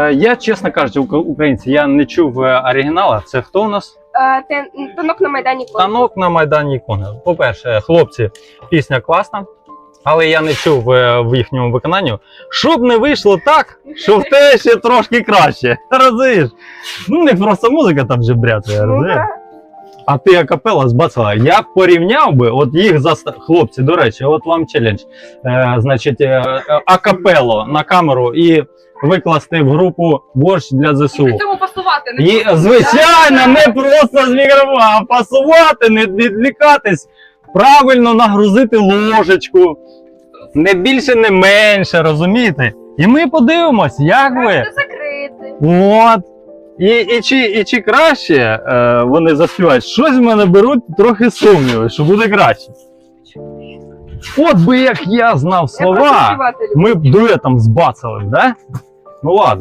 Е, Я, чесно кажучи, українці, я не чув е, оригінала. Це хто у нас? Е, Танок на Майдані Конь. Танок на Майдані Кони. По-перше, хлопці, пісня класна, але я не чув в їхньому виконанні. Щоб не вийшло так, що в те ще трошки краще. Розумієш? Ну, не просто музика там же бряцає, Ну, розумієш? А ти акапела збацала. Я порівняв би, от їх за хлопці, до речі, от вам челендж. Е, значить, е, е, акапело на камеру і викласти в групу борщ для ЗСУ. При цьому пасувати не І, звичайно, не просто з мікрофона, а пасувати, не відвлікатись, правильно нагрузити ложечку. Не більше, не менше, розумієте? І ми подивимось, як ви. Закрити. От. І, і, чи, і чи краще е, вони заспівають? Щось в мене беруть трохи сумніви, що буде краще. От би як я знав слова, ми б дуетом збацали, да? Ну ладно.